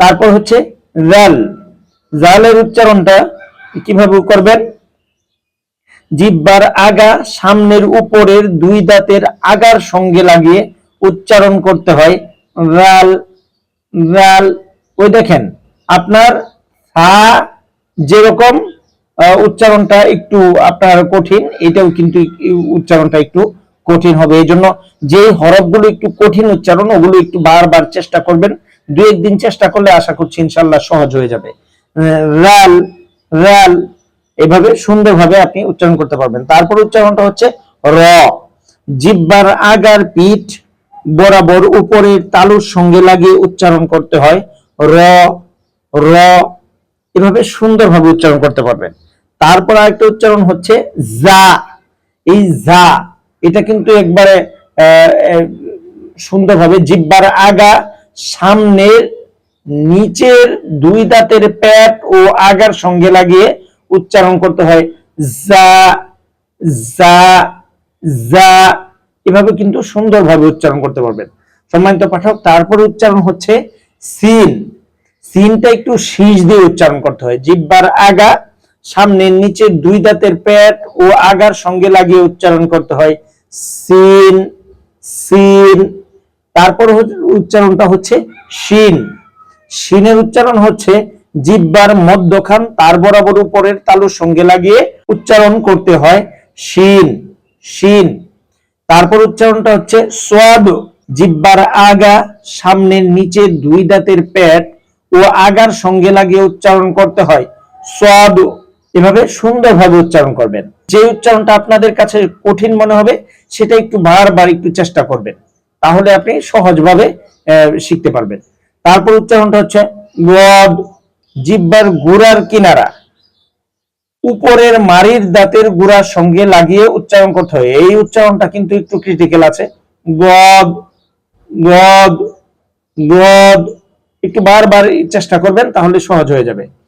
তারপর হচ্ছে জাল। জালের উচ্চারণটা কীভাবে করবেন? জিব্বার আগা সামনের উপরের দুই দাঁতের আগার সঙ্গে লাগিয়ে উচ্চারণ করতে হয় রাল রাল ওই দেখেন, আপনার হা যেরকম উচ্চারণটা একটু আপনার কঠিন, এটাও কিন্তু উচ্চারণটা একটু কঠিন হবে। এই জন্য যে হরফগুলো একটু কঠিন উচ্চারণ, ওগুলো একটু বারবার চেষ্টা করবেন। দু একদিন চেষ্টা করলে আশা করছি ইনশাল্লাহ সহজ হয়ে যাবে। রাল রাল এভাবে সুন্দরভাবে আপনি উচ্চারণ করতে পারবেন। তারপর উচ্চারণটা হচ্ছে র। জিব্বার আগার পিঠ বরাবর উপরের তালুর সঙ্গে লাগিয়ে উচ্চারণ করতে হয় র র, এভাবে সুন্দরভাবে উচ্চারণ করতে পারবেন। তারপর আরেকটা উচ্চারণ হচ্ছে যা। এই যা, এটা কিন্তু একবারে সুন্দরভাবে জিব্বার আগা সামনের, নিচের দুই দাঁতের প্যাট ও আগার সঙ্গে লাগিয়ে উচ্চারণ করতে হয় যা যা যা এভাবে কিন্তু সুন্দরভাবে উচ্চারণ করতে পারবেন। সম্মানিত পাঠক, তারপর উচ্চারণ হচ্ছে সিন। সিনটা একটু শীষ দিয়ে উচ্চারণ করতে হয়। জিব্বার আগা সামনের নিচে দুই দাঁতের পেট ও আগার সঙ্গে লাগিয়ে উচ্চারণ করতে হয় সিন সিন। তারপর উচ্চারণটা হচ্ছে শিন। শিনের উচ্চারণ হচ্ছে জিব্বার মধ্যখান, তার বরাবর উপরের তালুর সঙ্গে লাগিয়ে উচ্চারণ করতে হয় শিন শিন। তারপর উচ্চারণটা হচ্ছে সোয়াদ, জিব্বার আগা, সামনের নিচে দুই দাঁতের পেট ও আগার সঙ্গে লাগিয়ে উচ্চারণ করতে হয় সোয়াদ। এভাবে সুন্দরভাবে উচ্চারণ করবেন। যে উচ্চারণটা আপনাদের কাছে কঠিন মনে হবে, সেটা একটু বারবার একটু চেষ্টা করবেন। তাহলে আপনি সহজভাবে শিখতে পারবেন। তারপর উচ্চারণটা হচ্ছে গদ জিব্বার গুড়ার কিনারা। উপরের মারির দাঁতের গুড়ার সঙ্গে লাগিয়ে উচ্চারণ করতে হয়। এই উচ্চারণটা কিন্তু একটু ক্রিটিক্যাল আছে। গদ গদ গদ। একটু বারবার চেষ্টা করবেন, তাহলে সহজ হয়ে যাবে।